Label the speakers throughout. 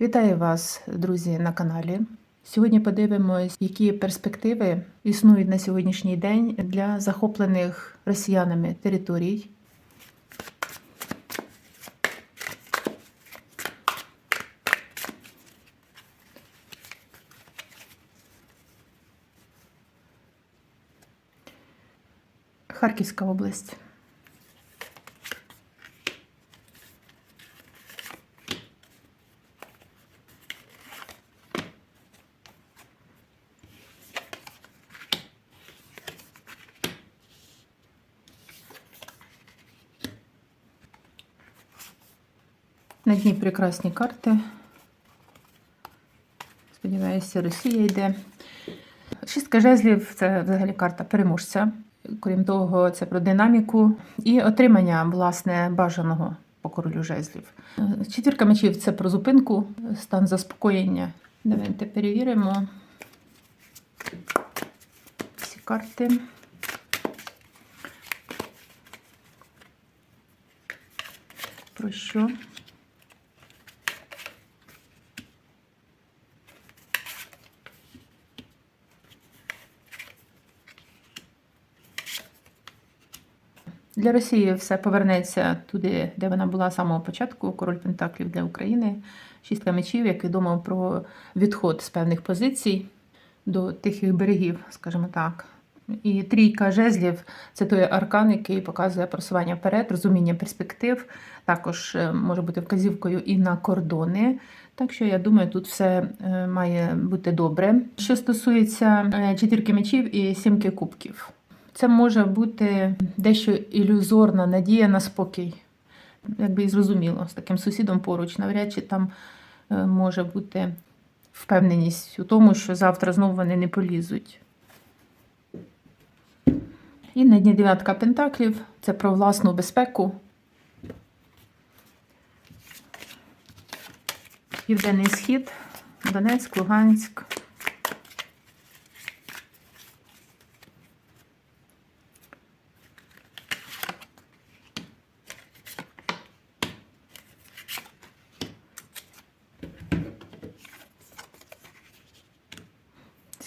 Speaker 1: Вітаю вас, друзі, на каналі. Сьогодні подивимось, які перспективи існують на сьогоднішній день для захоплених росіянами територій. Харківська область. На дні прекрасні карти. Сподіваюся, Росія йде. Шістка жезлів це взагалі карта переможця. Крім того, це про динаміку і отримання власне бажаного по королю жезлів. Четвірка мечів це про зупинку, стан заспокоєння. Давайте перевіримо ці карти. Про що? Для Росії все повернеться туди, де вона була з самого початку. Король Пентаклів для України, шістка мечів, як відомо про відход з певних позицій до тихих берегів, скажімо так. І трійка жезлів це той аркан, який показує просування вперед, розуміння перспектив, також е, може бути вказівкою і на кордони. Так що я думаю, тут все е, має бути добре. Що стосується е, четвірки мечів і сімки кубків, це може бути дещо ілюзорна надія на спокій. Якби і зрозуміло, з таким сусідом поруч, навряд чи там е, може бути впевненість у тому, що завтра знову вони не полізуть. І на дні дев'ятка пентаклів це про власну безпеку. Південний схід, Донецьк, Луганськ.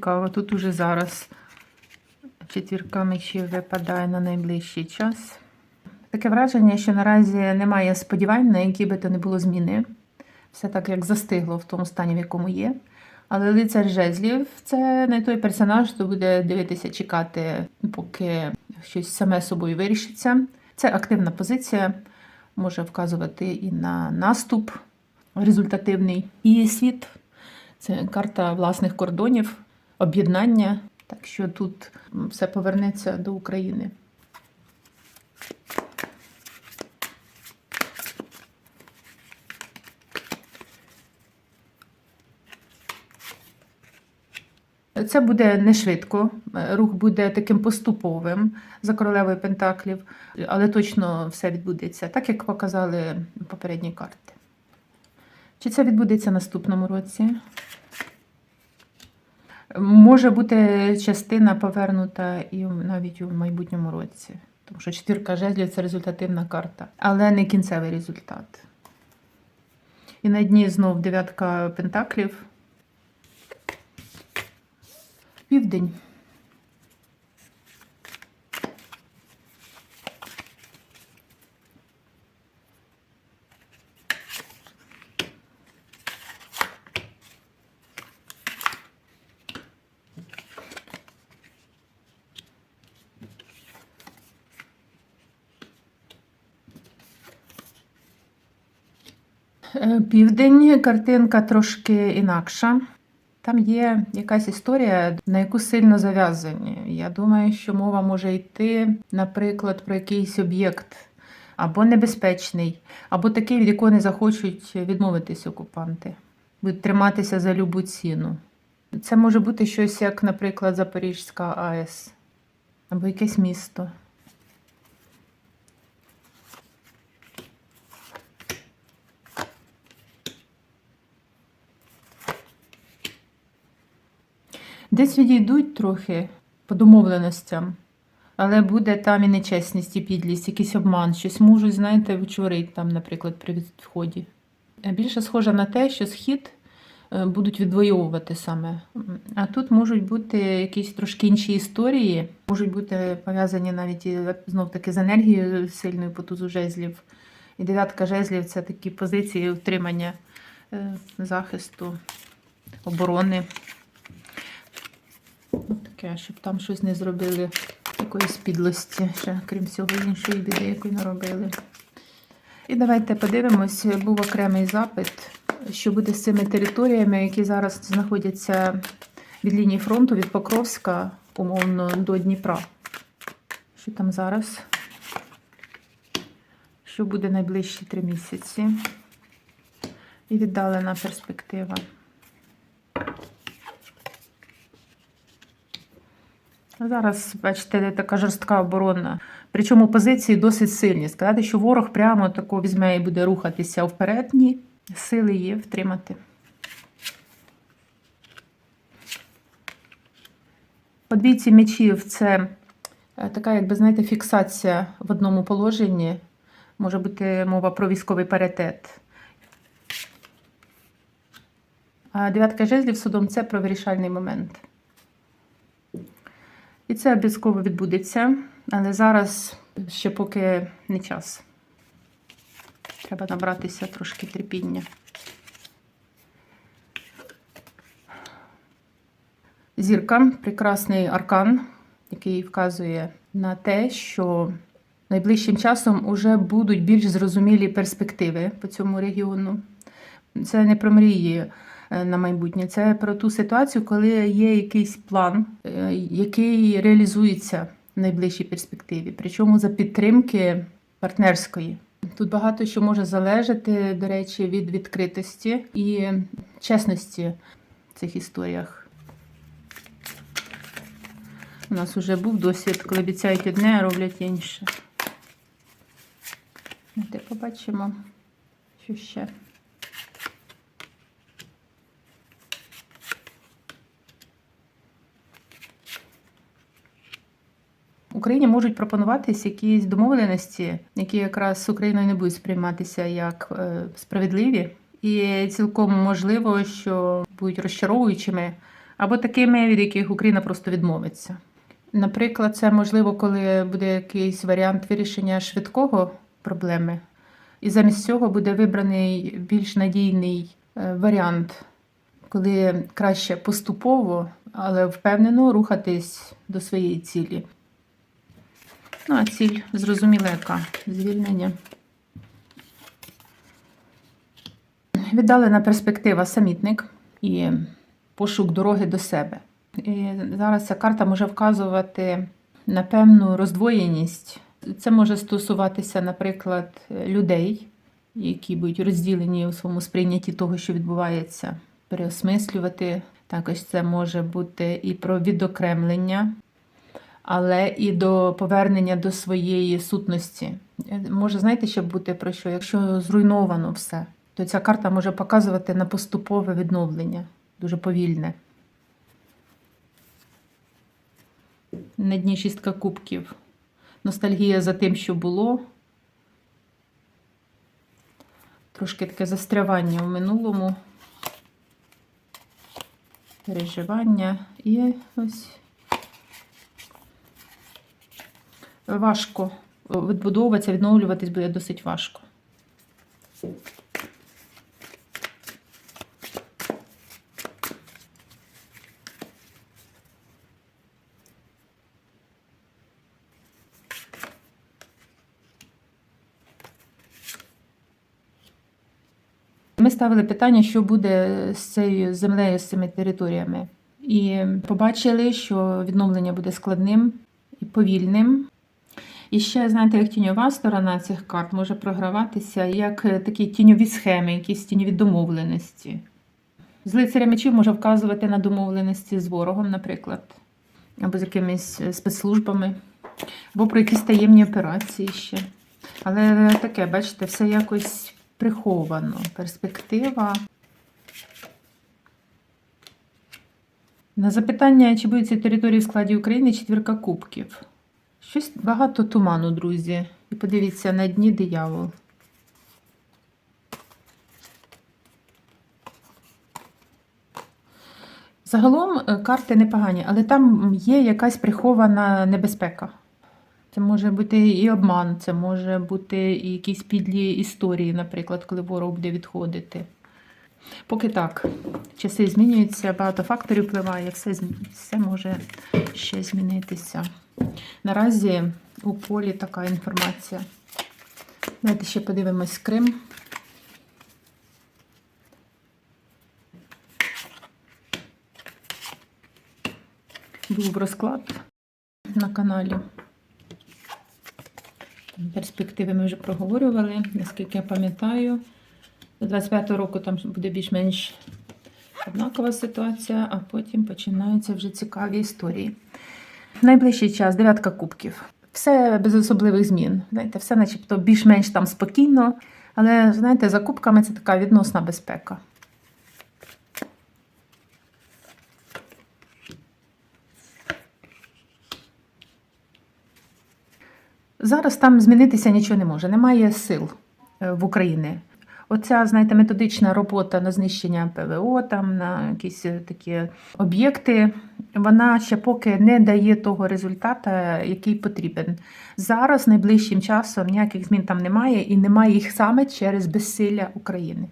Speaker 1: Цікаво, тут уже зараз четвірка мечів випадає на найближчий час. Таке враження, що наразі немає сподівань, на які би то не було зміни. Все так як застигло в тому стані, в якому є. Але лицар жезлів це не той персонаж, хто буде дивитися, чекати, поки щось саме собою вирішиться. Це активна позиція, може вказувати і на наступ результативний. І світ це карта власних кордонів, об'єднання. Так що тут все повернеться до України. Це буде не швидко, рух буде таким поступовим за королевою Пентаклів, але точно все відбудеться, так як показали попередні карти. Чи це відбудеться наступному році? Може бути частина повернута і навіть у майбутньому році, тому що четвірка жезлів це результативна карта, але не кінцевий результат. І на дні знов дев'ятка пентаклів. Південь. Південь картинка трошки інакша. Там є якась історія, на яку сильно зав'язані. Я думаю, що мова може йти, наприклад, про якийсь об'єкт або небезпечний, або такий, від якого не захочуть відмовитись окупанти, триматися за любу ціну. Це може бути щось, як, наприклад, Запорізька АЕС або якесь місто. Десь відійдуть трохи по домовленостям, але буде там і нечесність, і підлість, якийсь обман, щось можуть, знаєте, вчорить там, наприклад, при відході. Більше схоже на те, що схід е, будуть відвоювати саме. А тут можуть бути якісь трошки інші історії, можуть бути пов'язані навіть знов таки з енергією сильною потузу жезлів. І дев'ятка жезлів це такі позиції утримання е, захисту, оборони. Таке, щоб там щось не зробили якоїсь підлості, ще, крім всього іншої біди, якої наробили. І давайте подивимось, був окремий запит, що буде з цими територіями, які зараз знаходяться від лінії фронту, від Покровська, умовно, до Дніпра. Що там зараз? Що буде найближчі три місяці? І віддалена перспектива. Зараз, бачите, така жорстка оборона. Причому позиції досить сильні. Сказати, що ворог прямо тако візьме і буде рухатися вперед, ні. Сили є втримати. По двійці мечів це е, така, якби знаєте, фіксація в одному положенні. Може бути мова про військовий паритет. А дев'ятка жезлів судом це про вирішальний момент. І це обов'язково відбудеться, але зараз ще поки не час. Треба набратися трошки терпіння. Зірка прекрасний аркан, який вказує на те, що найближчим часом уже будуть більш зрозумілі перспективи по цьому регіону. Це не про мрії на майбутнє, це про ту ситуацію, коли є якийсь план, е, який реалізується в найближчій перспективі, причому за підтримки партнерської. Тут багато що може залежати, до речі, від відкритості і чесності в цих історіях. У нас вже був досвід, коли обіцяють одне, а роблять інше. Де побачимо, що ще. Україні можуть пропонуватись якісь домовленості, які якраз з Україною не будуть сприйматися як е, справедливі, і цілком можливо, що будуть розчаровуючими або такими, від яких Україна просто відмовиться. Наприклад, це можливо, коли буде якийсь варіант вирішення швидкого проблеми, і замість цього буде вибраний більш надійний е, варіант, коли краще поступово, але впевнено рухатись до своєї цілі. Ну, а ціль зрозуміла, яка звільнення. Віддалена перспектива самітник і пошук дороги до себе. І зараз ця карта може вказувати на певну роздвоєність. Це може стосуватися, наприклад, людей, які будуть розділені у своєму сприйнятті того, що відбувається, переосмислювати. Також це може бути і про відокремлення але і до повернення до своєї сутності. Може, знаєте, ще бути про що? Якщо зруйновано все, то ця карта може показувати на поступове відновлення, дуже повільне. На дні шістка кубків. Ностальгія за тим, що було. Трошки таке застрявання в минулому, переживання і ось важко відбудовуватися, відновлюватись буде досить важко. Ми ставили питання, що буде з цією землею, з цими територіями. І побачили, що відновлення буде складним і повільним. І ще, знаєте, як тіньова сторона цих карт може програватися як е, такі тіньові схеми, якісь тіньові домовленості. З лицаря мечів може вказувати на домовленості з ворогом, наприклад, або з якимись е, спецслужбами, або про якісь таємні операції ще. Але таке, бачите, все якось приховано. Перспектива. На запитання, чи будуть ці території в складі України, четвірка кубків. Щось багато туману, друзі. І подивіться, на дні диявол. Загалом е, карти непогані, але там є якась прихована небезпека. Це може бути і обман, це може бути і якісь підлі історії, наприклад, коли ворог буде відходити. Поки так, часи змінюються, багато факторів впливає, все, все може ще змінитися. Наразі у полі така інформація. Давайте ще подивимось Крим. Був розклад на каналі. Перспективи ми вже проговорювали, наскільки я пам'ятаю. До 25-го року там буде більш-менш однакова ситуація, а потім починаються вже цікаві історії. Найближчий час дев'ятка кубків. Все без особливих змін. Знаєте, все начебто більш-менш там спокійно. Але знаєте, за кубками це така відносна безпека. Зараз там змінитися нічого не може, немає сил е, в Україні. Оця, знаєте, методична робота на знищення ПВО, там на якісь е, такі об'єкти, вона ще поки не дає того результата, який потрібен. Зараз найближчим часом ніяких змін там немає, і немає їх саме через безсилля України.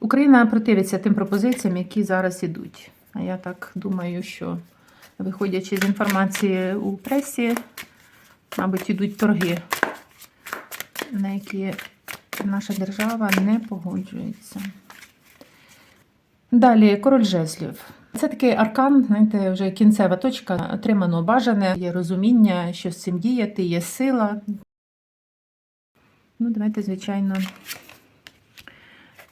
Speaker 1: Україна противиться тим пропозиціям, які зараз ідуть. А я так думаю, що виходячи з інформації у пресі, мабуть, ідуть торги, на які наша держава не погоджується. Далі король жезлів. Це такий аркан, знаєте, вже кінцева точка, отримано бажане, є розуміння, що з цим діяти, є сила. Ну, давайте, звичайно,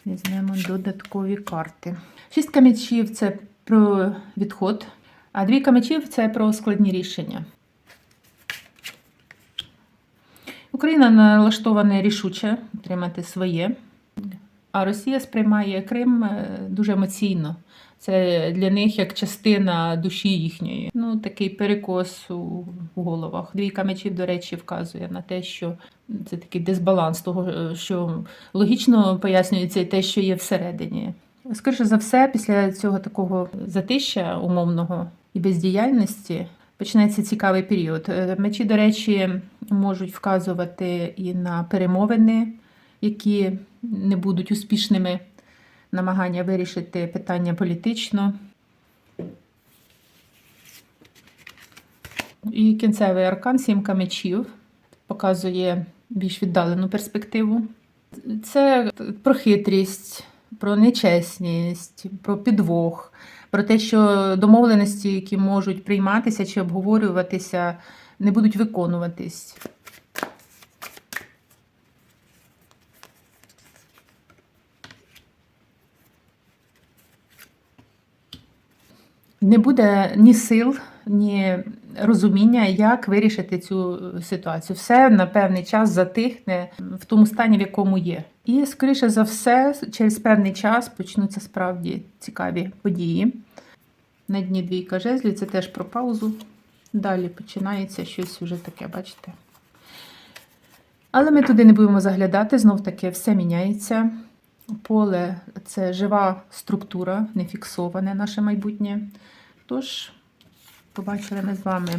Speaker 1: візьмемо додаткові карти. Шістка мечів це про відход, а двійка мечів це про складні рішення. Україна налаштована рішуче отримати своє, а Росія сприймає Крим е, дуже емоційно. Це для них як частина душі їхньої. Ну, такий перекос у головах. Двійка мечів, до речі, вказує на те, що це такий дисбаланс того, е, що логічно пояснюється і те, що є всередині. Скоріше за все, після цього такого затища умовного і бездіяльності починається цікавий період. Е, Мечі, до речі, можуть вказувати і на перемовини, які не будуть успішними, намагання вирішити питання політично. І кінцевий аркан сімка мечів показує більш віддалену перспективу. Це про хитрість, про нечесність, про підвох, про те, що домовленості, які можуть прийматися чи обговорюватися, не будуть виконуватись. Не буде ні сил, ні розуміння, як вирішити цю ситуацію. Все на певний час затихне в тому стані, в якому є. І, скоріше за все, через певний час почнуться справді цікаві події. На дні двійка жезлів це теж про паузу. Далі починається щось вже таке, бачите. Але ми туди не будемо заглядати, знов таки все міняється. Поле це жива структура, не фіксоване наше майбутнє. Тож, побачили ми з вами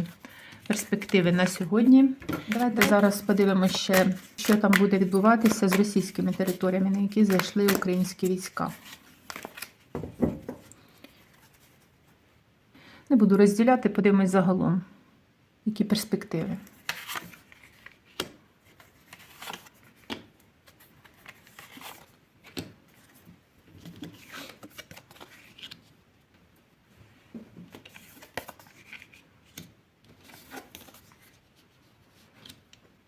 Speaker 1: перспективи на сьогодні. Давайте зараз подивимося ще, що там буде відбуватися з російськими територіями, на які зайшли українські війська. Не буду розділяти, подивимось загалом, які перспективи.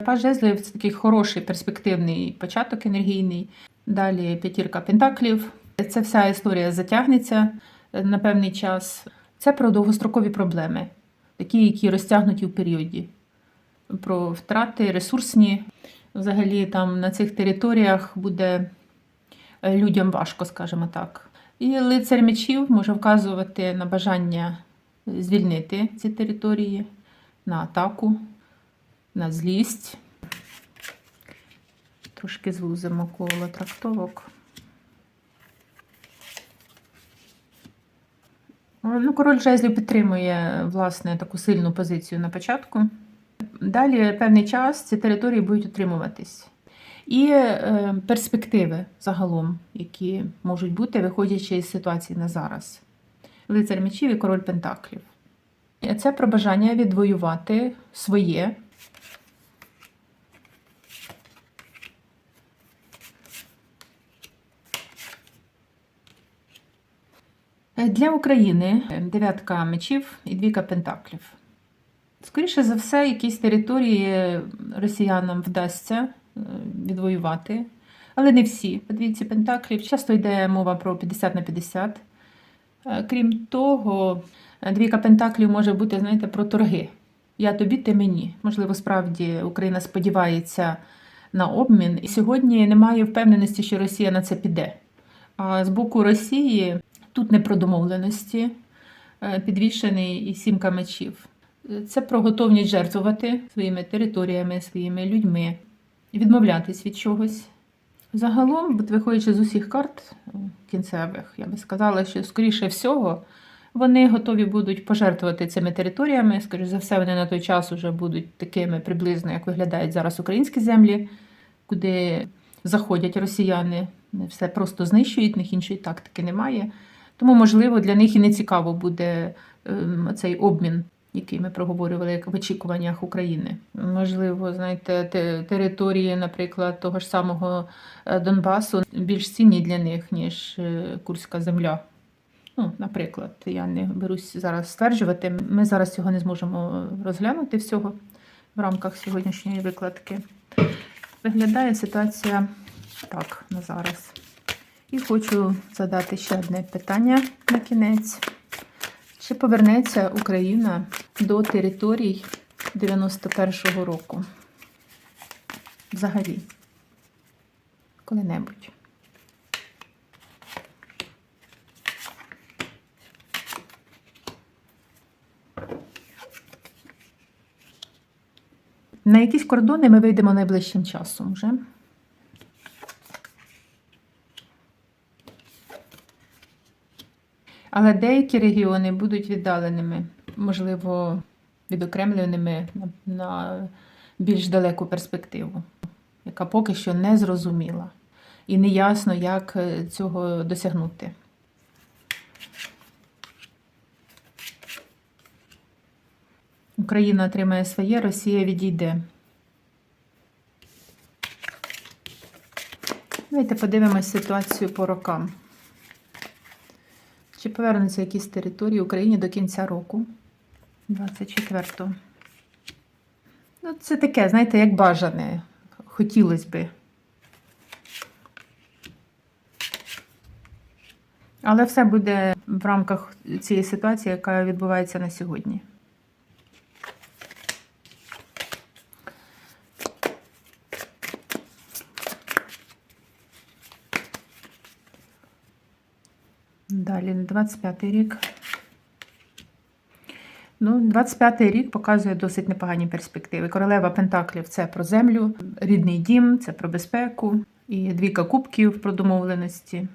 Speaker 1: Паж жезлів це такий хороший перспективний початок енергійний. Далі п'ятірка пентаклів. Це вся історія затягнеться на певний час. Це про довгострокові проблеми, такі, які розтягнуті в періоді. Про втрати ресурсні. Взагалі, там на цих територіях буде людям важко, скажімо так. І лицар мечів може вказувати на бажання звільнити ці території, на атаку, на злість. Трошки звузимо коло трактовок. Ну, король жезлів підтримує власне таку сильну позицію на початку. Далі певний час ці території будуть утримуватись. І е, перспективи загалом, які можуть бути, виходячи із ситуації на зараз. Лицар мечів і король пентаклів. Це про бажання відвоювати своє. Для України дев'ятка мечів і двійка пентаклів. Скоріше за все, якісь території росіянам вдасться е, відвоювати, але не всі. По двійці пентаклів часто йде мова про 50 на 50. Е, Крім того, двійка пентаклів може бути, знаєте, про торги. Я тобі, ти мені. Можливо, справді Україна сподівається на обмін. І сьогодні немає впевненості, що Росія на це піде. А з боку Росії тут не про домовленості, е, підвішений і сімка мечів. Це про готовність жертвувати своїми територіями, своїми людьми, відмовлятись від чогось. Загалом, виходячи з усіх карт е, кінцевих, я би сказала, що, скоріше всього, вони готові будуть пожертвувати цими територіями. Скоріше за все, вони на той час вже будуть такими приблизно, як виглядають зараз українські землі, куди заходять росіяни, все просто знищують, них іншої тактики немає. Тому, можливо, для них і не цікаво буде ем, цей обмін, який ми проговорювали як в очікуваннях України. Можливо, знаєте, території, наприклад, того ж самого е, Донбасу більш цінні для них, ніж е, Курська земля. Ну, наприклад, я не берусь зараз стверджувати. Ми зараз цього не зможемо розглянути всього в рамках сьогоднішньої викладки. Виглядає ситуація так на зараз. І хочу задати ще одне питання на кінець. Чи повернеться Україна до територій 91-го року? Взагалі? Коли-небудь? На якісь кордони ми вийдемо найближчим часом вже. Але деякі регіони будуть віддаленими, можливо, відокремленими на, більш далеку перспективу, яка поки що не зрозуміла. І не ясно, як е, цього досягнути. Україна отримає своє, Росія відійде. Давайте подивимось ситуацію по рокам. Чи повернуться якісь території Україні до кінця року 24-го? Ну, це таке, знаєте, як бажане. Хотілося би. Але все буде в рамках цієї ситуації, яка відбувається на сьогодні. Далі 25-й рік. Ну, 25-й рік показує досить непогані перспективи. Королева Пентаклів це про землю, рідний дім, це про безпеку, і двійка кубків про домовленості.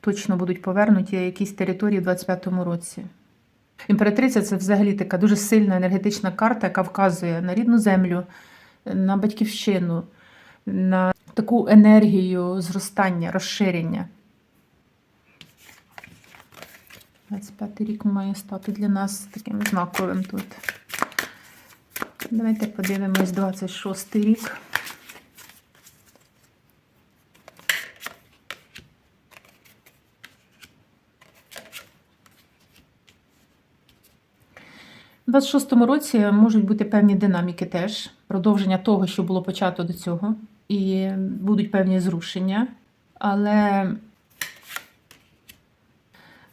Speaker 1: Точно будуть повернуті якісь території в 25-му році. Імператриця це взагалі така дуже сильна енергетична карта, яка вказує на рідну землю, на батьківщину, на таку енергію зростання, розширення. 25 рік має стати для нас таким знаковим тут. Давайте подивимось 26 рік. У 26-му році можуть бути певні динаміки теж, продовження того, що було почато до цього, і будуть певні зрушення, але,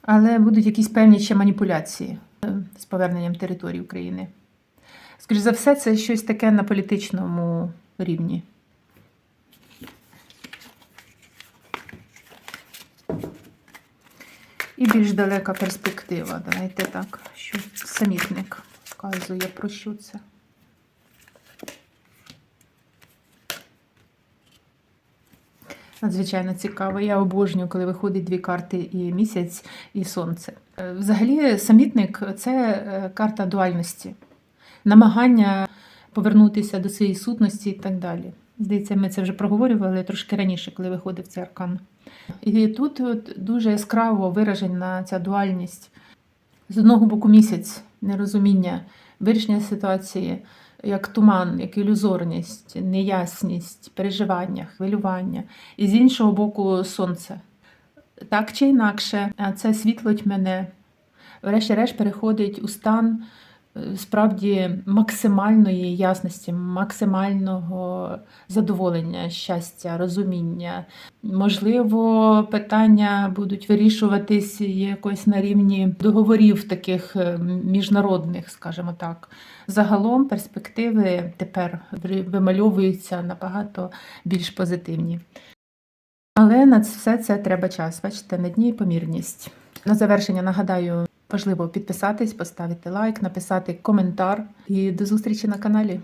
Speaker 1: але будуть якісь певні ще маніпуляції е, з поверненням території України. Скоріше за все, це щось таке на політичному рівні. І більш далека перспектива. Давайте так, що самітник вказує про що це. Надзвичайно цікаво. Я обожнюю, коли виходить дві карти і місяць, і сонце. Е, Взагалі, самітник це е, карта дуальності, намагання повернутися до своєї сутності і так далі. Здається, ми це вже проговорювали трошки раніше, коли виходив цей аркан. І тут от дуже яскраво виражена ця дуальність. З одного боку місяць, нерозуміння, вирішення ситуації, як туман, як ілюзорність, неясність, переживання, хвилювання. І з іншого боку сонце. Так чи інакше, це світлоть мене, врешті-решт переходить у стан справді максимальної ясності, максимального задоволення, щастя, розуміння. Можливо, питання будуть вирішуватись якось на рівні договорів таких е, міжнародних, скажімо так. Загалом перспективи тепер вимальовуються набагато більш позитивні. Але на все це треба час. Бачите, на дні помірність. На завершення нагадаю, важливо підписатись, поставити лайк, написати коментар і до зустрічі на каналі.